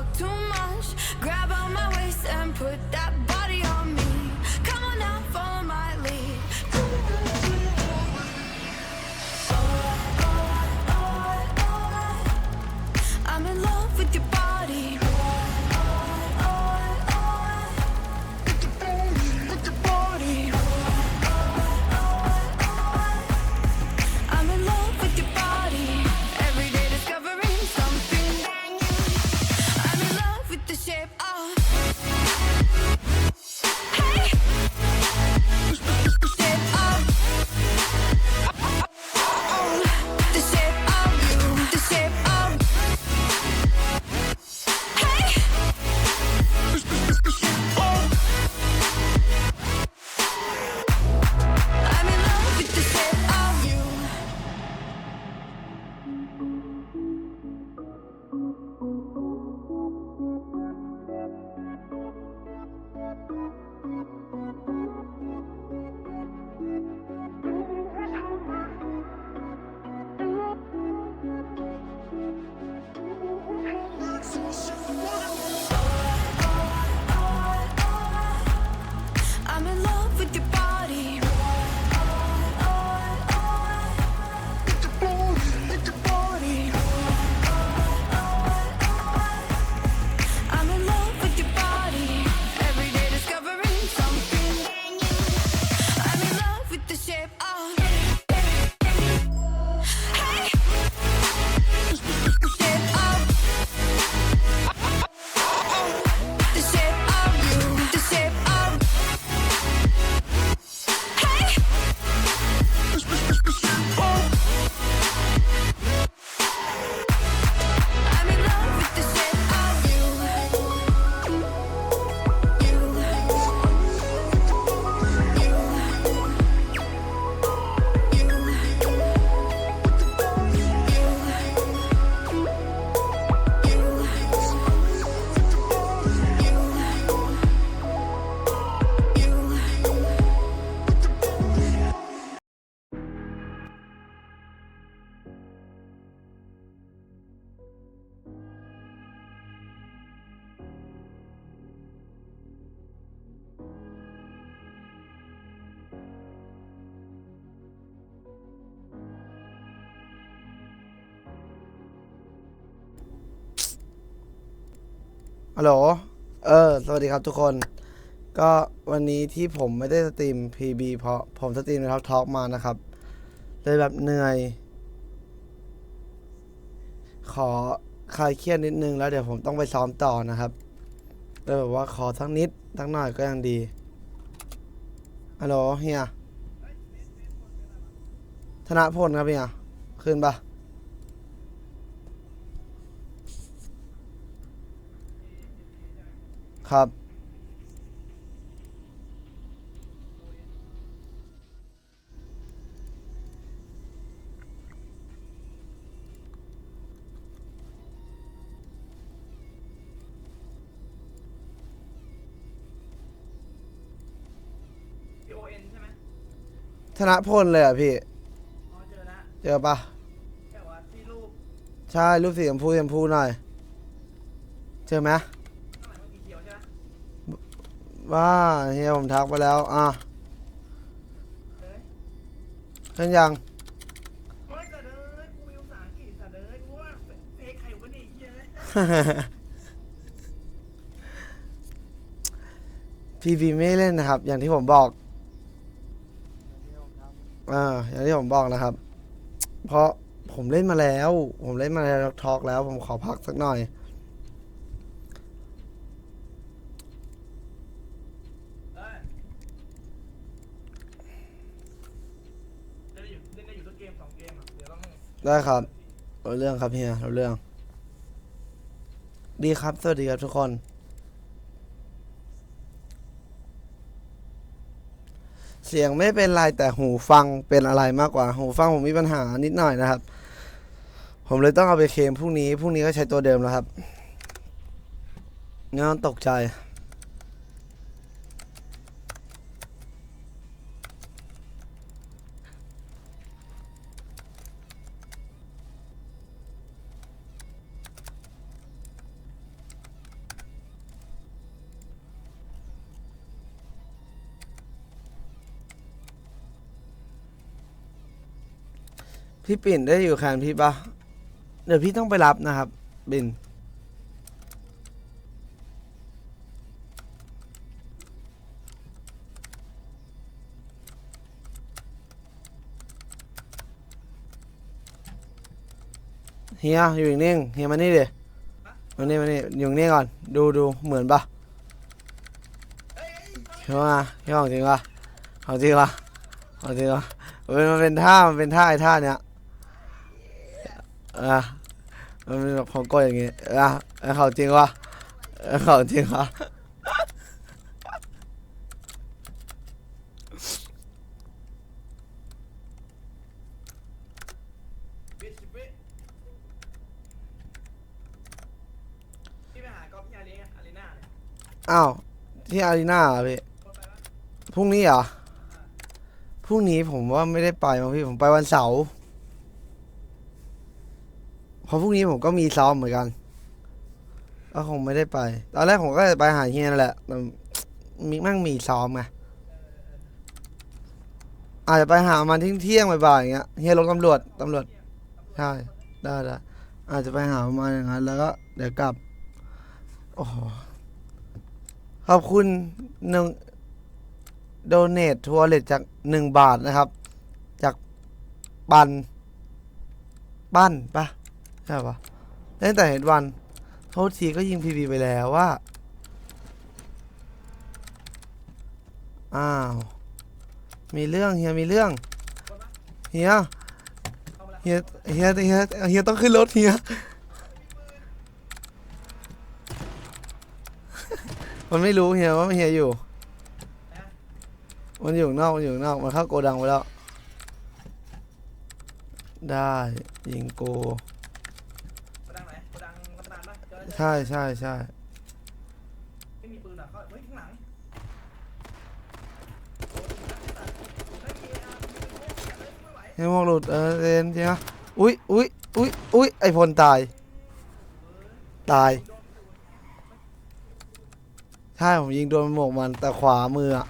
talk too much. Grab on my waist and put ฮัลโหล เออ สวัสดีครับทุกคน ก็วันนี้ที่ผมไม่ได้สตรีม PB เพราะผมสตรีมในท็อกทอกมานะครับ เลยแบบเหนื่อย ขอคลายเครียดนิดนึงแล้วเดี๋ยวผมต้องไปซ้อมต่อนะครับเลยแบบว่าขอสักนิดสักหน่อยก็ยังดี ฮัลโหลเฮีย ธนพลครับเฮีย ขึ้นปะ ครับ P O N ใช่ไหมธนพลเลยเหรอะพี่ อ๋อเจอแล้วเจอปะแต่ว่าที่รูปใช่รูปสีชมพูชมพูหน่อย เจอไหม ข้างหลังมันสีเขียวใช่ไหม ว่าเฮียผมทักไปแล้ว อะเอ้ยขึ้นยังเฮ้ยแต่เด้อกูมีภาษาอังกฤษแต่เด้อกูว่าเฟซใครวะเนี่ยไอ้เหี้ยเลยพีพีไม่เล่นนะครับ อย่างที่ผมบอกอ่าอย่างที่ผมบอกนะครับ เพราะผมเล่นมาแล้ว ผมเล่นมาแล้วทอกแล้ว ผมขอพักสักหน่อย เอ้ยเล่นได้อยู่เล่นได้อยู่สักเก มสองเกมอะเดี๋ยวต้องได้ครับเรู้เรื่องครับเฮียรู้เรื่อง ดีครับ สวัสดีครับทุกคน เสียงไม่เป็นไรแต่หูฟังเป็นอะไรมากกว่า หูฟังผมมีปัญหานิดหน่อยนะครับ ผมเลยต้องเอาไปเคลมพรุ่งนี้ พรุ่งนี้ก็ใช้ตัวเดิมแล้วครับงั้นตกใจ พี่ปิ่นได้อยู่แคนพี่ปะเดี๋ยวพี่ต้องไปรับนะครับ บิน เฮียอยู่นิ่งเฮียมานี่ดิมานี่มานี่อยู่นิ่งก่อน ดูดูเหมือนปะเฮียมาเฮียของจริงปะของจริงปะของจริงปะมันเป็นท่ามันเป็นท่าไอ้ท่าเนี้ย อะมันเป็นแบบของกดอยอย่างงี้อะไอ้ของจริงปะไอ้ของจริงปะอ้าวที่อารีนาเหรอพี่พรุ่งนี้เหรอพรุ่งนี้ผมว่าไม่ได้ไปมั้งพี่ผมไปวันเสาร์ เพราะพรุ่งนี้ผมก็มีซ้อมเหมือนกันก็คงไม่ได้ไป ตอนแรกผมก็จะไปหาเฮียนั่นแหละแต่มีมั่งมีซ้อมไงอาจจะไปหามันเที่ยงเที่ยงๆบ่ายๆอย่างเงี้ยเฮียลงตำรวจตำรวจใช่ได้ได้อาจจะไปหาประมาณอย่างนั้น แล้วก็เดี๋ยวกลับโอ้ขอบคุณหนึ่งโดเนททัวร์เลตจากหนึ่งบาทนะครับ จากปัน ปั้นปะ ใช่ปะตั้งแต่เห็นวันโทษทีก็ยิงพีพีไปแล้วว่า อ้าว มีเรื่องเฮียมีเรื่องเฮียเฮียเฮียเฮียเฮียต้องขึ้นรถเฮียมันไม่รู้เฮียว่าเฮียอยู่ มันอยู่นอกมันอยู่นอก มันเข้าโกดังไปแล้ว ได้ยิงโก ใช่ใช่ใช่ไม่มีปืนอะเขาเฮ้ยข้างหลังโอ้ยไม่มีอะไม่ไหวเฮ้ยมองหลุดเออเรนใช่ไหมอุ้ยอุ้ยอุ้ยอุ้ยไอพลตาย ตาย ใช่ ผมยิงโดนหมวกมันแต่ขวามืออะ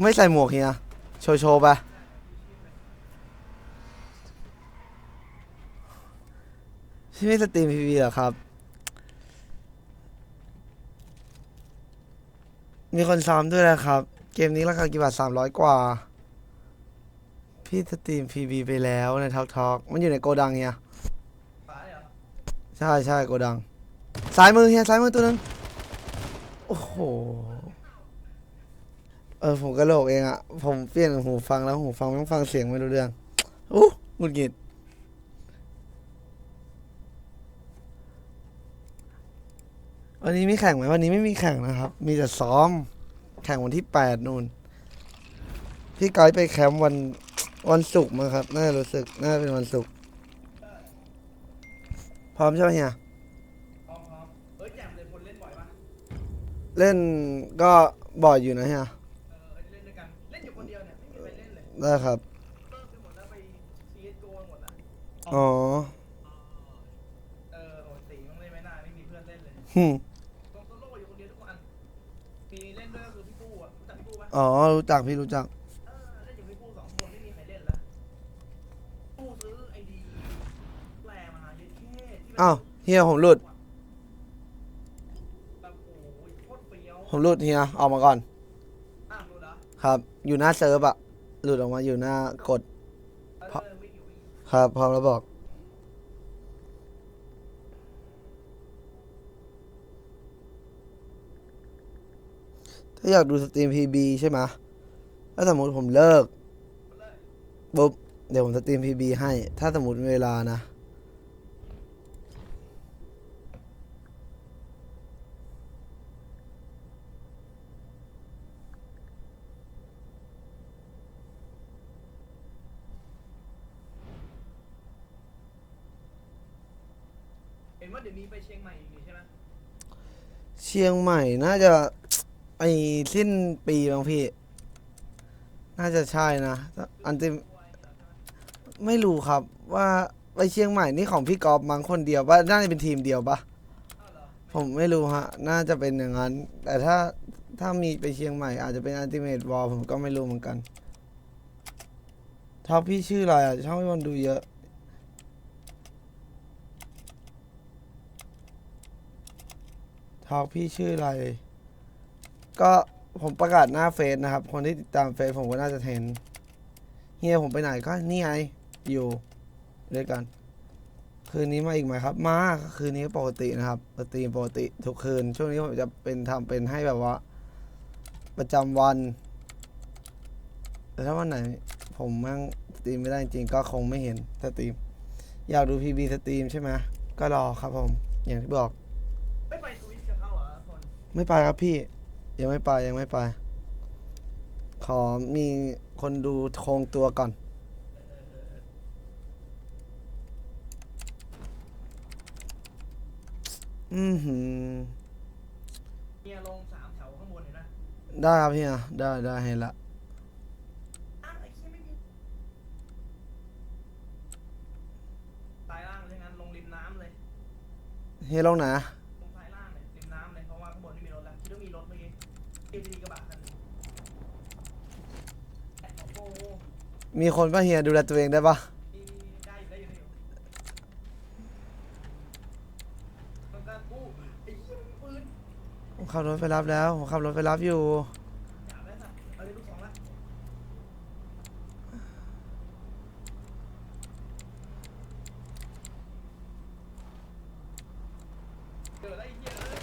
ไม่ใส่หมวกเฮียโชว์โชว์ไป พี่ไม่สตรีมพีวีเหรอครับ มีคนซ้อมด้วยนะครับ เกมนี้ราคากี่บาทสามร้อยกว่า พี่สตรีมพีวีไปแล้วในทอกทอกมันอยู่ในโกดังเฮียฝาเลยใช่ใช่โกดัง ซ้ายมือเฮียซ้ายมือตัวนึง โอ้โห เออผมกระโหลกเองอะผมเปลี่ยนหูฟังแล้วหูฟังไม่ฟังเสียงไม่รู้เรื่องอู้หงุดหงิด วันนี้มีแข่งไหมวันนี้ไม่มีแข่งนะครับ มีแต่ซ้อม แข่งวันที่แปดนู่น พี่ไกด์ไปแคมป์วันวันศุกร์มั้งครับ น่าจะรู้สึก น่าจะเป็นวันศุกร์พร้อมใช่ไหมเฮียพร้อมพร้อมเอ้ยแจ่มเลยคนเล่นบ่อยปะเล่นก็บ่อยอยู่นะเฮียเออเล่นด้วยกัน เล่นอยู่คนเดียวเนี่ยไม่มีใครเล่นเลยได้ครับเลิกไปหมดแล้วไป CSGO หมดแล้วอ๋อ เออโอ้ยตีต้องเล่นไม่ได้ไม่มีเพื่อนเล่นเลย หึ อ๋อ รู้จักพี่รู้จักเออเล่นอยู่พี่กู้สองคนไม่มีใครเล่นแล้วกู้ซื้อไอดีแปลมาเย็ดเท่ที่มันอ้าวเฮียผมหลุดแบบโอ้ยโคตรเฟี้ยวผมหลุดเฮียออกมาก่อนอ้าวรู้แล้วครับ อยู่หน้าเซิร์ฟอะหลุดออกมาอยู่หน้ากดเอเพราะอวิ่งอยู่วิ่งอยู่ครับ พร้อมแล้วบอก ถ้าอยากดูสตรีมพีบีใช่ไหมถ้าสมมติผมเลิกเลยปุ๊บเดี๋ยวผมสตรีมพีบีให้ ถ้าสมมติมีเวลานะ เห็นว่าเดี๋ยวมีไปเชียงใหม่อีกนี่ใช่ไหมเชียงใหม่น่าจะ ไอสิ้นปีบางพี่ น่าจะใช่นะอันติมไม่รู้ครับว่าไปเชียงใหม่นี่ของพี่กอล์ฟมั้งคนเดียวปะน่าจะเป็นทีมเดียวปะผมไม่รู้ฮะ น่าจะเป็นอย่างนั้น แต่ถ้าถ้ามีไปเชียงใหม่ อาจจะเป็นอันติเม e วอลผมก็ไม่รู้เหมือนกันท็อปพี่ชื่ออะไรอะช่องพี่คนดูเยอะท็อกพี่ชื่ออะไร ก็ผมประกาศหน้าเฟซนะครับ คนที่ติดตามเฟซผมก็น่าจะเห็นเฮียผมไปไหนก็นี่ไงอยู่ด้วยกัน คืนนี้มาอีกไหมครับ มาคืนนี้ปกตินะครับสตรีมปกติทุกคืน ช่วงนี้ผมจะเป็นทำเป็นให้แบบว่า ประจำวันแต่ถ้าวันไหน ผมมั่งสตรีมไม่ได้จริงๆก็คงไม่เห็นสตรีม อยากดูพีบีสตรีมใช่ไหมก็รอครับผม อย่างที่บอก ไม่ไปทวิตกับเขาเหรอคนไม่ไปครับพี่ ยังไม่ไปยังไม่ไป ขอมีคนดูโครงตัวก่อน อือหือเมียลงสามแถวข้างบนเห็นไหมได้ครับพี่อะได้ได้เห็นละ อ้าวไอ้เหี้ยไม่มีซ้ายล่างเลยงั้นลงริมน้ำเลยเฮียลงไหนลง มีคนป่ะเฮียดูแลตัวเองได้ปะได้ได้อยู่ได้อยู่ต้องการกูไอ้เหี้ยมีปืนผมขับรถไปรับแล้วผมขับรถไปรับอยู่ อยาได้สัตว์เอาเลยลูกสองละเจอแล้วไอ้เหี้ยเอ้ย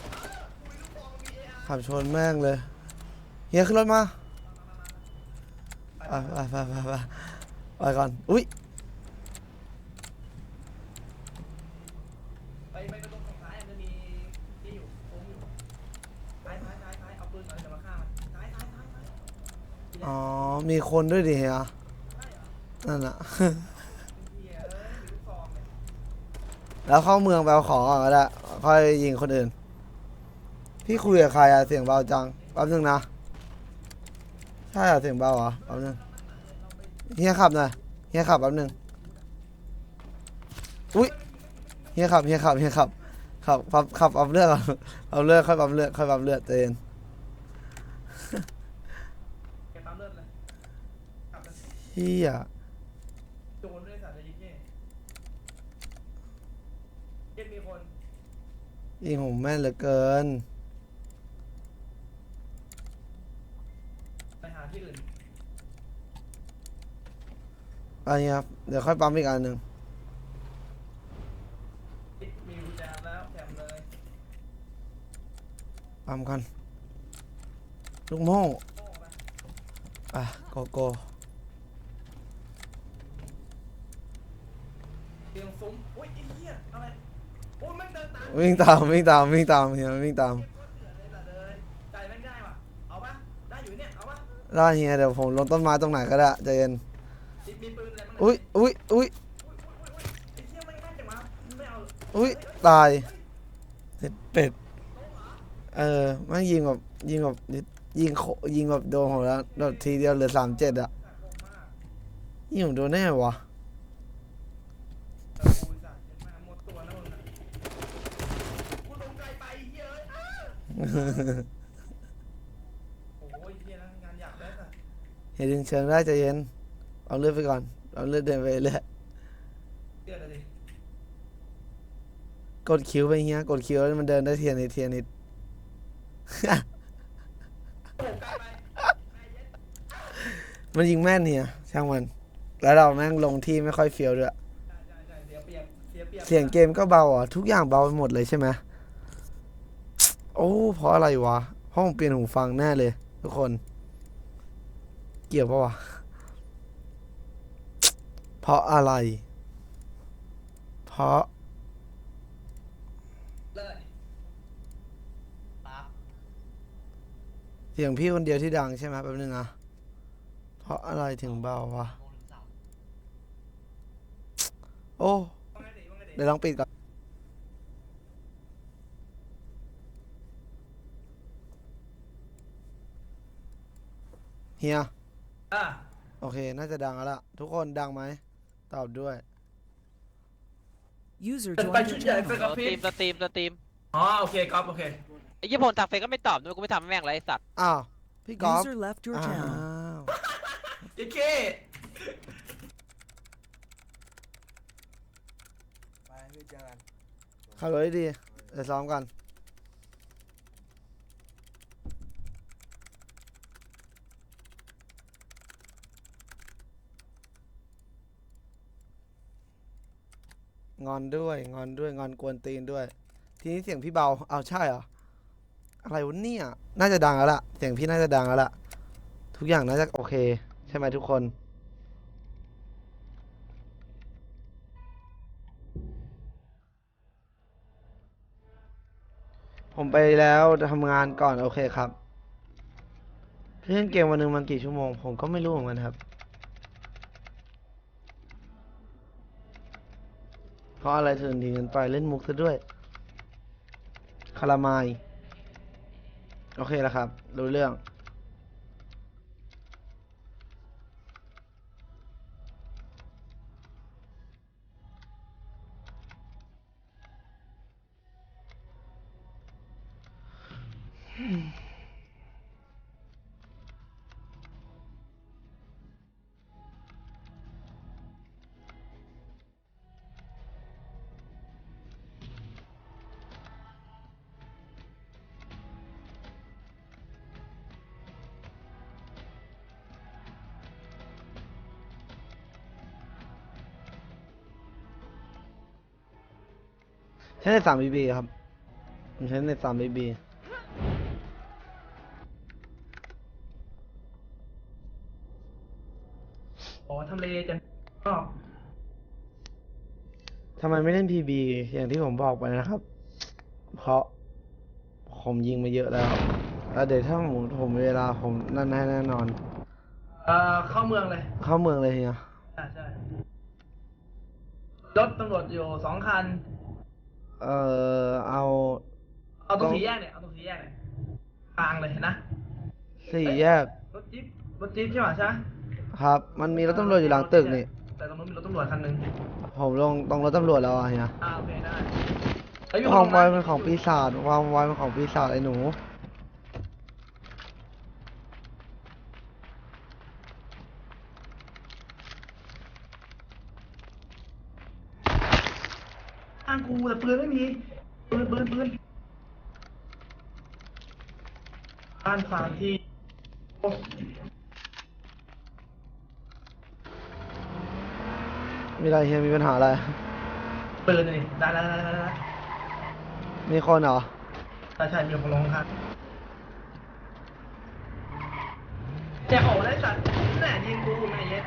อุ้ยลูกบอลมี ขับชนแม่งเลย เฮียขึ้นรถมา ไปไปไปไปไปก่อน อุ้ยไปไปตรงซ้ายมันมีที่อยู่โค้งอยู่ซ้ายซ้ายซ้ายซ้ายเอาปืนมาจะมาฆ่ามันซ้ายซ้ายซ้ายซ้ายอ๋อ มีคนด้วยดิเหรอนั่นนะเหี้ยเอ้ยลูกซองเนี่ยแล้วเข้าเมืองไปเอาของก่อนก็ได้ค่อยยิงคนอื่น พี่คุยกับใครอะเสียงเบาจังแป๊บนึงนะ ใช่อะเสียงเบาเหรอแป๊บนึงเฮียขับหน่อยเฮียขับแป๊บนึงอุ้ยเฮียขับเฮียขับเฮียขับขับขับขับปั๊มเลือดก่อนปั๊มเลือดค่อยปั๊มเลือดค่อยปั๊มเลือดใจเย็นแกปั๊มเลือดเลยกลับไปเฮียโจรด้วยสัตว์จะยิงเย่เย็นมีคนยิงผมแม่นเหลือเกิน ไปหาที่อื่น อันนี้ครับ เดี๋ยวค่อยปั๊มอีกอันหนึ่งมีกุญแจแล้วแถมเลยปั๊มกันลูกโม่โอ้ไปอะโกโก้เตียงซุ้มอุ้ยไอ้เหี้ยอะไรโอ้ยมันเดินตามวิ่งตามวิ่งตามวิ่งตามเฮียวิ่งตามเก็บก้อนเสือเลยสัตว์เลยใจแม่งได้ว่ะเอาปะได้อยู่เนี่ยเอาปะล่าเฮียเดี๋ยวผมลงต้นไม้ตรงไหนก็ได้ใจเย็นมีมีปืน อุ้ยอุ้ยอุ้ยอุ้ยตายเผ็ดเป็ดเออแม่งยิงแบบยิงแบบยิงโคยิงแบบโดนผมแล้วแบบทีเดียวเหลือสามเจ็ดอะยิงผมโดนแน่วะแต่กูสัตว์ยังมาหวะเหี้ยเอ้ยอ้าโอ้ยเหี้ยนะงานหยาบได้สัตว์เห็นเชิงได้ใจเย็น เอาเลือดไปก่อน เอาเลือดเดินไปเรื่อยเดือดเลยดิกดคิวไปเฮียกดคิวแล้วมันเดินได้เทียนิดเทียนิด โอ้โหไกลไปไกลเย็นมันยิงแม่นเฮียช่างมัน แล้วเราแม่งลงที่ไม่ค่อยเฟี้ยวด้วยใช่ใช่ใช่เสียเปรียบเสียเปรียบเสียงเกมก็เบาอะ ทุกอย่างเบาไปหมดเลยใช่ไหมโอ้เพราะอะไรวะเพราะผมเปลี่ยนหูฟังแน่เลย ทุกคน เกี่ยวปะวะ เพราะอะไร เพราะ เลยปั๊บเสียงพี่คนเดียวที่ดังใช่ไหมแป๊บนึงอะเพราะอะไรถึงเบาวะโอ้ ว่าไงดิว่าไงดิเดี๋ยวลองปิดก่อน เฮีย อะโอเค น่าจะดังแล้วล่ะ ทุกคนดังไหม ตอบด้วย User joined ไปชุดใหญ่เฟกับพีทีมสตรีมสตรีมอ๋อโอเคก๊อฟโอเคไอ้ยี่ผลตากเฟซก็ไม่ตอบด้วยกูไม่ทำแม่งไรไอ้สัตว์ อ้าว พี่กอล์ฟ User left your town วเจ๊เก้ไปพี่เจอกันขับรถดีเดี๋ยวซ้อมกัน งอนด้วย งอนด้วย งอนกวนตีนด้วย ทีนี้เสียงพี่เบา เอาใช่เหรอ อะไรวะเนี่ย น่าจะดังแล้วล่ะ เสียงพี่น่าจะดังแล้วล่ะ ทุกอย่างน่าจะโอเค ใช่ไหมทุกคน ผมไปแล้วทำงานก่อนโอเคครับ เล่นเกมวันหนึ่งมันกี่ชั่วโมง ผมก็ไม่รู้เหมือนกันครับ เพราะอะไรถึงถึงกันไปเล่นมุกซะด้วยคารามายโอเคแล้วครับ รู้เรื่อง ช้ในสามบีบีครับผมใช้ในสามบีบีอ๋อทำเลจะก็ทำไมไม่เล่นพีบีอย่างที่ผมบอกไปนะครับ เพราะผมยิงมาเยอะแล้วแล้วเดี๋ยวถ้าผมผมมีเวลาผมนั่นให้แน่นอน เอ่อเข้าเมืองเลยเข้าเมืองเลยเฮียใช่ใช่รถตำรวจอยู่สองคัน เอ่อเอาเอาตรงต้องสี่แยกเนี่ยเอาตรงสี่แยกเนี่ยกลางเลยเห็นนะสี่แยกรถจิ๊บรถจิ๊บใช่ป่ะใช่ไหมครับ มันมีรถตำรวจอยู่หลังตึกนี่ แต่ตรงนู้นมีรถตำรวจคันหนึ่งผมลงตรงรถตำรวจแล้วอะเฮียอ่าโอเคได้เฮ้ยมีความลงไวนะเป็นของปีศาจความไวเป็นของปีศาจไอ้หนู กูแต่ปืนไม่มีปืนปืนปืนบ้านฟาร์มที่โอ้มีอะไรเฮียมีปัญหาอะไร ปืนนี่ได้ได้ได้ได้ได้มีคนเหรอใช่ใช่มีคนลงครับแจกของได้สัตว์แน่ยิงกูไม่เย็ด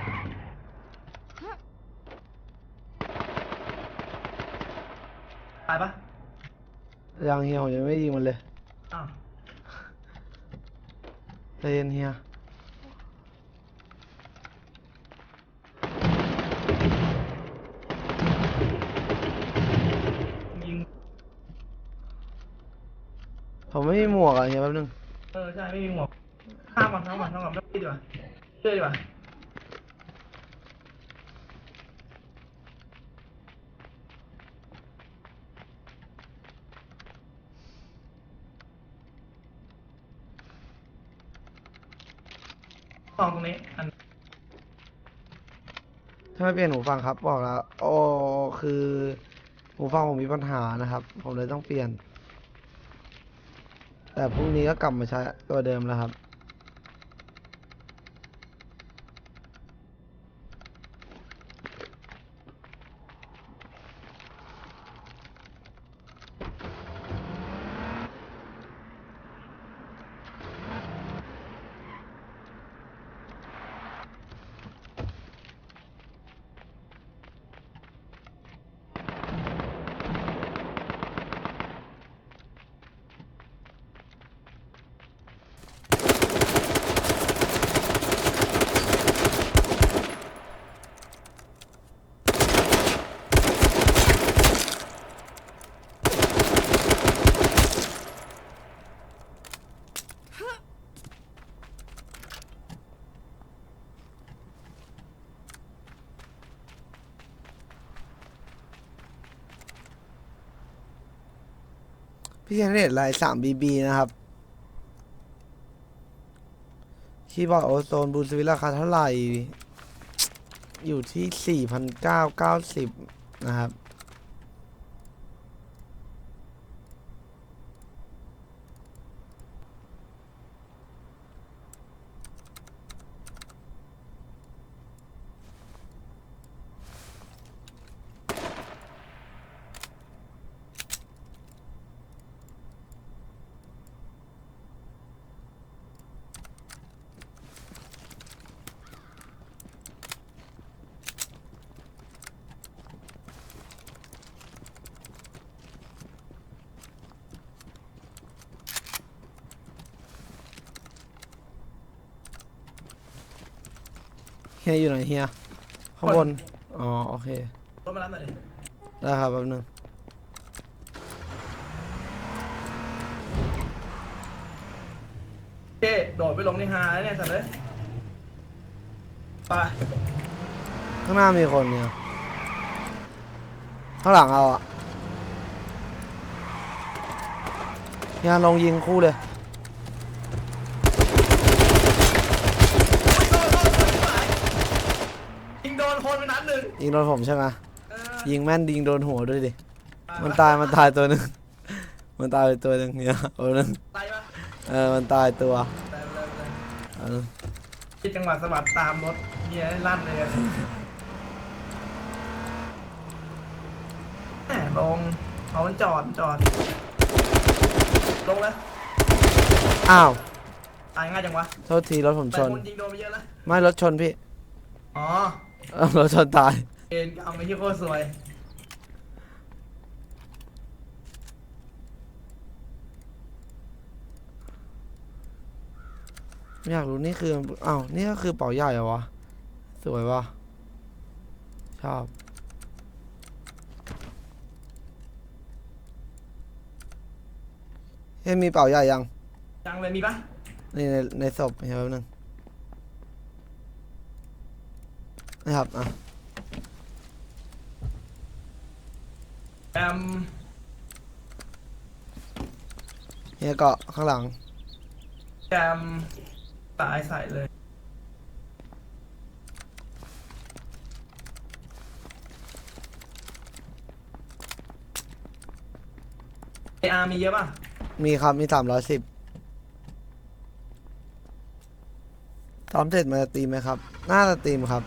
ตายปะยังเฮียผมยังไม่ยิงมันเลยอ้าวใจเย็นเฮียยิง ผมไม่มีหมวกอะเฮียแป๊บนึง เออใช่ไม่มีหมวกข้ามก่อนข้ามก่อนข้ามก่อนไม่ดีกว่าเชื่อดีกว่า ฟังตรงนี้อันถ้าไม่เปลี่ยนหูฟังครับบอกแล้วโอ้คือหูฟังผมมีปัญหานะครับ ผมเลยต้องเปลี่ยน แต่พรุ่งนี้ก็กลับมาใช้ตัวเดิมแล้วครับ พี่เคนเน็ตไลน์สามบีบีนะครับคีย์บอร์ดโอโซนบูสวิตราคาเท่าไหร่ อยู่ที่สี่พันเก้าเก้าสิบนะครับ ฮียอยู่ไหนเฮียข้างบน อ๋อโอเครถมารับหน่อยดิได้ครับแป๊บนึงเจ๊โดดไปลงในหาแล้วเนี่ยสัตว์เลยไปข้างหน้ามีคนเนี่ยข้างหลังเอาอะเฮียลงยิงคู่เลย ยิงโดนคนไปนัดหนึ่ง ยิงโดนผมใช่ไหมเออยิงแม่นยิงโดนหัวด้วยดิไปมันตายมันตายตัวหนึ่งมันตายไปตัวหนึ่งเนี่ยเอาหนึ่งตายปะเออมันตายตัวตายไปเลยไปเลยเอาหนึ่งคิดจังหวะสะบัดตามรถเฮียลั่นเลยอะแหมลงเอามันจอดจอด ลงเลยอ้าวตายง่ายจังวะโทษทีรถผมแต่ชน คนยิงโดนไปเยอะแล้ว ไม่รถชนพี่ อ๋อ เออรถชนตาย เอ็นกรรมไม่ใช่โคตรสวย อยากรู้นี่คืออ้าวนี่ก็คือเป๋าใหญ่เหรอวะ สวยวะชอบ เฮ้ยมีเป๋าใหญ่ยัง จังเลยมีปะนี่ในในศพเฮ้ยแป๊บนึง นะครับอะแอมเฮียเกาะข้างหลัง แอมตายใส่เลยเออาร์มีเยอะป่ะ มีครับมีสามร้อยสิบซ้อมเสร็จมาสตรีมไหมครับน่าจะสตรีมครับ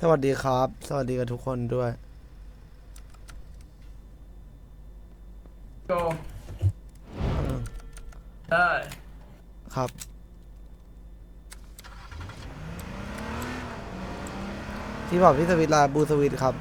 สวัสดีครับ สวัสดีกับทุกคนด้วยโกอืมได้ครับ ที่บอกพี่สวิตลาบูสวิตครับ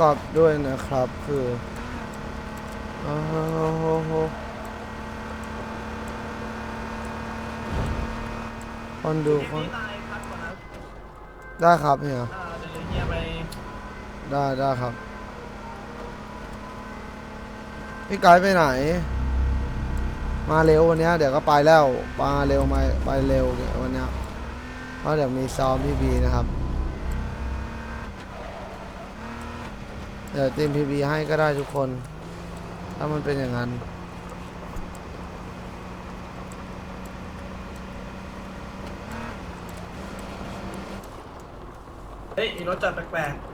กอบด้วยนะครับ คือคนดูคนได้ครับเฮียอ่ยได้ได้ครับ พี่ไกด์ไปไหน มาเร็ววันนี้เดี๋ยวก็ไปแล้วมาเร็วมาไปเร็วเดี๋ยวันนี้เพราะเดี๋ยวมีซ้อมพี่บีนะครับ เดี๋ยวเต็มพีบีให้ก็ได้ทุกคน ถ้ามันเป็นอย่างนั้น เฮ้ยมีรถจอดแปลกๆ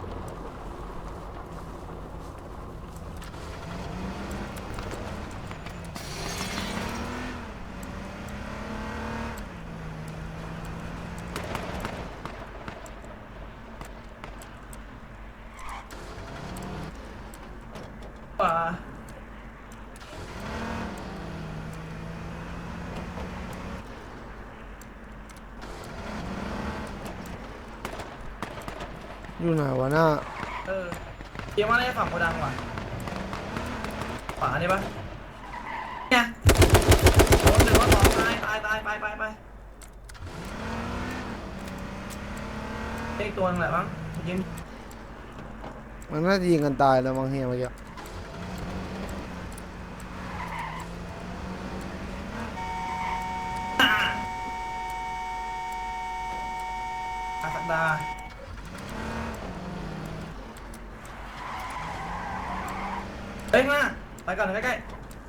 ป่า。อยู่ไหนวะหน้าเออเกียร์ว่าน่าจะฝั่งโกดังว่ะขวานี่ปะเนี่ยโดนหนึ่งว่าสองตายตายตายไปไปไปเอ้ยตัวนึงแหละมั้งยิงมันน่าจะยิงกันตายแล้วมั้งเฮียเมื่อกี้ อาสักดา เฮ้ยมาไปก่อนใกล้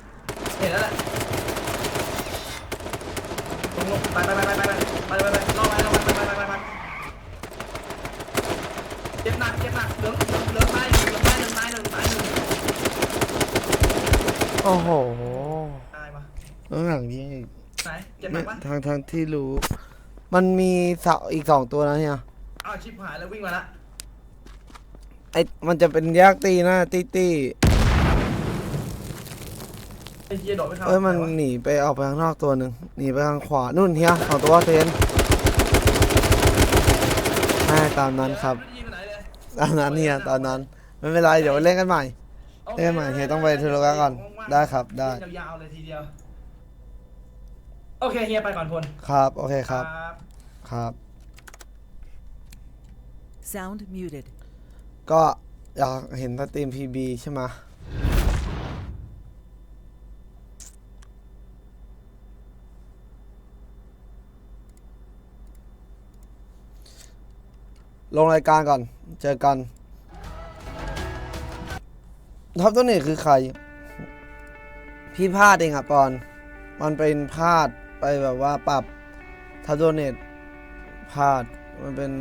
ๆเห็นแล้วแหละลงลงไปไปไปไปไปไปไปไปไปรอไปรอไปไปไปไปไปเจ็บหนักเจ็บหนักเหลืองเหลืองเหลืองตายเหลืองตายหนึ่งตายหนึ่งตายหนึ่งโอ้โหตายปะเรื่องหลังยิงอีกไหนเจ็บหนักปะทางทางที่รู้ มันมีเสาอีกสองตัวนะเฮียอ้าวชิบหายแล้ววิ่งมาละไอมันจะเป็นแยกตีนะตีตี อ้เฮียโดดไม่เข้าเอ้ยมันไหวะหนีไปออกไปข้างนอกตัวหนึ่งหนีไปทางขวานู่นเฮียสองตัวเทนใช่ตามนั้นครับไม่ได้ยิงไปไหนเลยตามนั้นเฮียตามนั้นไม่เป็นไรเดี๋ยวเล่นกันใหม่โอคเอ้ยหมายเฮียต้องไปธุระก่อนว่างๆได้ครับได้ เล่นยาวๆเลยทีเดียว โอเคเฮียไปก่อนพลครับโอเคครับครับ Sound muted. ก็อยากเห็นสตรีมพีบีใช่ไหม ลงรายการก่อน เจอกันท็อปตัวนี้คือใคร พี่พลาดเองอะปอน มันเป็นพลาดไปแบบว่าปรับทับโดเนตพลาดมันเป็น